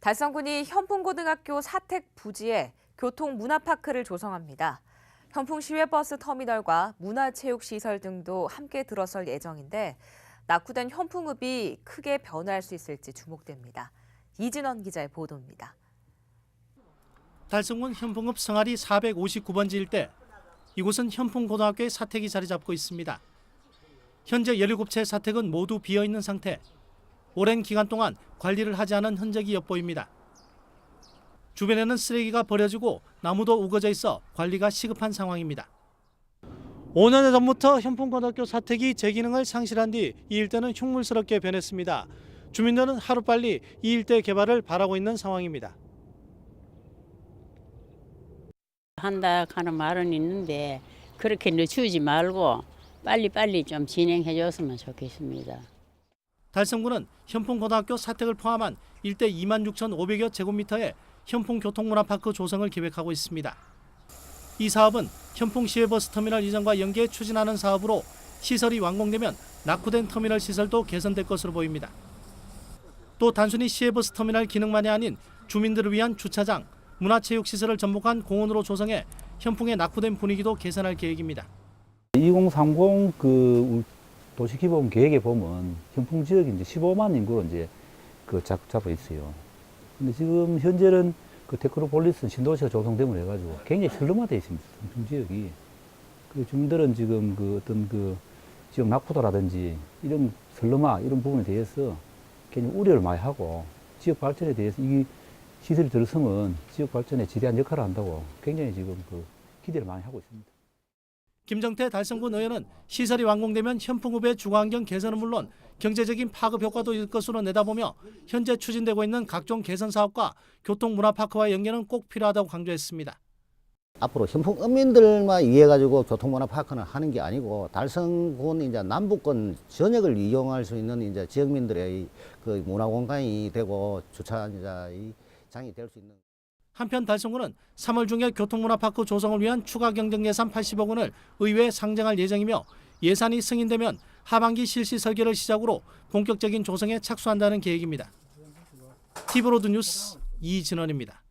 달성군이 현풍고등학교 사택 부지에 교통문화파크를 조성합니다. 현풍 시외버스 터미널과 문화체육시설 등도 함께 들어설 예정인데 낙후된 현풍읍이 크게 변화할 수 있을지 주목됩니다. 이진원 기자의 보도입니다. 달성군 현풍읍 성아리 459번지 일대 이곳은 현풍고등학교의 사택이 자리 잡고 있습니다. 현재 17채 사택은 모두 비어 있는 상태. 오랜 기간 동안 관리를 하지 않은 흔적이 엿보입니다. 주변에는 쓰레기가 버려지고 나무도 우거져 있어 관리가 시급한 상황입니다. 5년 전부터 현풍고등학교 사택이 제 기능을 상실한 뒤 이 일대는 흉물스럽게 변했습니다. 주민들은 하루빨리 이 일대 개발을 바라고 있는 상황입니다. 한다 하는 말은 있는데 그렇게 늦추지 말고 빨리빨리 좀 진행해 줬으면 좋겠습니다. 달성군은 현풍고등학교 사택을 포함한 일대 2만 6,500여 제곱미터의 현풍교통문화파크 조성을 계획하고 있습니다. 이 사업은 현풍시외 버스 터미널 이전과 연계해 추진하는 사업으로 시설이 완공되면 낙후된 터미널 시설도 개선될 것으로 보입니다. 또 단순히 시외 버스 터미널 기능만이 아닌 주민들을 위한 주차장, 문화체육시설을 전복한 공원으로 조성해 현풍의 낙후된 분위기도 개선할 계획입니다. 2030 그 도시기본 계획에 보면 현풍 지역이 이제 15만 인구로 이제 그 잡, 잡아 있어요. 근데 지금 현재는 그 테크노폴리스 신도시가 조성됨을 해가지고 굉장히 슬럼화되어 있습니다. 현풍 지역이. 그 주민들은 지금 그 어떤 그 지역 낙후도라든지 이런 슬럼화 이런 부분에 대해서 굉장히 우려를 많이 하고 지역 발전에 대해서 이 시설이 들어서면 지역 발전에 지대한 역할을 한다고 굉장히 지금 그 기대를 많이 하고 있습니다. 김정태 달성군 의원은 시설이 완공되면 현풍읍의 주거환경 개선은 물론 경제적인 파급 효과도 있을 것으로 내다보며 현재 추진되고 있는 각종 개선 사업과 교통 문화파크와의 연계는 꼭 필요하다고 강조했습니다. 앞으로 현풍 어민들만 위해 가지고 교통문화파크는 하는 게 아니고 달성군 이제 남북권 전역을 이용할 수 있는 이제 지역민들의 그 문화공간이 되고 주차장이 될 수 있는. 한편 달성군은 3월 중에 교통문화파크 조성을 위한 추가 경정 예산 80억 원을 의회에 상정할 예정이며 예산이 승인되면 하반기 실시 설계를 시작으로 본격적인 조성에 착수한다는 계획입니다. 티브로드 뉴스 이진원입니다.